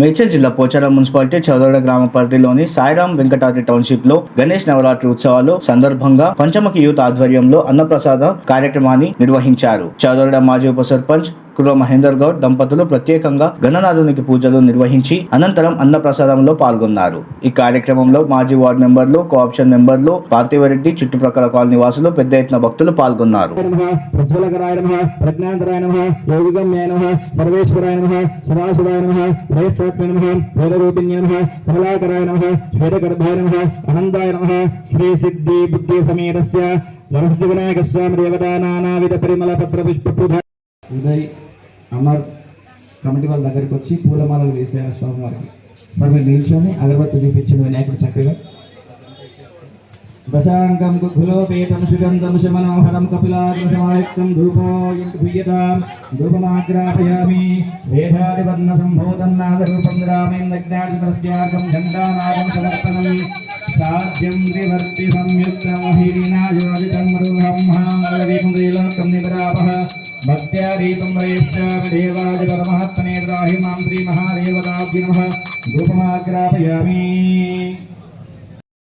మేడ్చల్ జిల్లా పోచారం మున్సిపాలిటీ చౌదోడ గ్రామ పరిధిలోని సాయిరాం వెంకటాద్రి టౌన్షిప్లో గణేష్ నవరాత్రి ఉత్సవాలు సందర్భంగా పంచముఖి యూత్ ఆధ్వర్యంలో అన్నప్రసాద కార్యక్రమాన్ని నిర్వహించారు. చౌదోడ మాజీ ఉప సర్పంచ్ కుర్ర మహేందర్ గౌడ్ దంపతులు ప్రత్యేకంగా గణనాథునికి పూజలు నిర్వహించి అనంతరం అన్నప్రసాదంలో పాల్గొన్నారు. ఈ కార్యక్రమంలో మాజీ వార్డు మెంబర్లు కోఆప్షన్ మెంబర్లు పార్థివరెడ్డి చుట్టుప్రక్కల కాలనీ వాసులు పెద్ద ఎత్తున భక్తులు పాల్గొన్నారు. నమః ప్రజ్వలకరాయ నమః ప్రజ్ఞాంతరాయ నమః యోగిగమ్యాయ నమః సర్వేశ్వరాయ నమః సదాశివాయ నమః భయస్వాత్మ నమః వేదరూపిణ్య నమః కమలాకరాయ నమః శ్వేతగర్భాయ నమః అనంతాయ నమః శ్రీ సిద్ధి బుద్ధి సమేతస్య వరసిద్ధి వినాయక స్వామి దేవతా నానావిధ పరిమళ పత్ర పుష్ప ఉదయ్ అన్నారు కమిటీ వాళ్ళ దగ్గరికి వచ్చి పూలమాలలు వేసేయాలి స్వామి వారికి. స్వామి మీరు నిల్చొని అగరబత్తి చూపించిన వినాయకుడు చక్కగా. దశాంకం కులోపేతం సుగంధం శమనోహరం కపిలాగ్రసమాయుక్తం ధూపోయంతుయ్యతాం ధూపమాగ్రాపయామి. వేదాదివర్ణ సంభోదన్నాదరూపం గ్రామేంద్రజ్ఞాతిపరస్యార్గం ఘంటానాగం సమర్పణం. సాధ్యం త్రివర్తి సంయుక్తం. ధూపమాగ్రాపయామి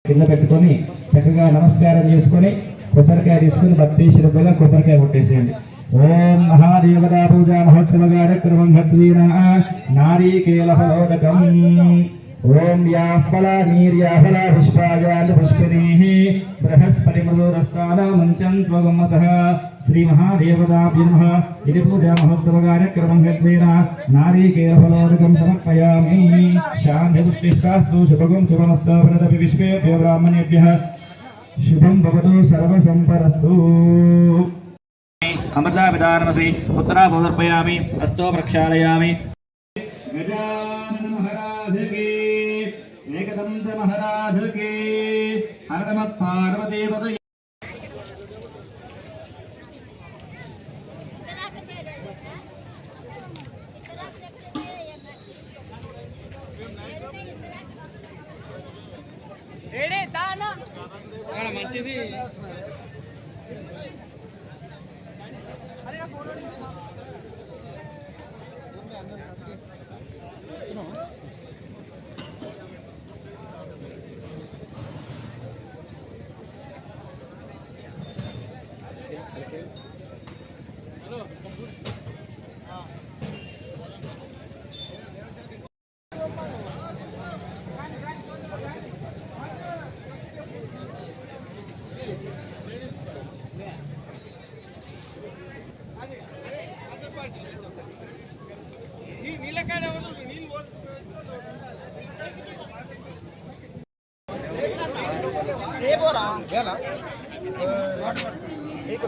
కింద పెట్టుకొని చక్కగా నమస్కారం చేసుకొని కొబ్బరికాయ తీసుకొని భక్తి శ్రద్ధగా కొబ్బరికాయ కొట్టేసేయండి. ఓం మహాదేవతా పూజా మహోత్సవ కార్యక్రమం భద్వీనా నారీకేల ఓం యాఫల నీర్యాఫల పుష్పాయాలు పుష్పినీ బృహస్పతి మృదూరస్థాన మంచం త్వగమసః శ్రీ మహాదేవతాభ్య నమః ఇది పూజా మహోత్సవ కార్యక్రమం గర్భేణ నారీకేల ఫలోదకం సమర్పయామి శాంతి పుష్టిష్టాస్తు శుభగం శుభమస్తు విశ్వేభ్య బ్రాహ్మణేభ్య శుభం భవతు సర్వసంపరస్తు అమృతా విధానమసి పుత్రా సమర్పయామి హస్తో ప్రక్షాళయామి గజానన మహారాజ్ గంధ మహారాజు కే పార్వదేవత మంచిది. నీకు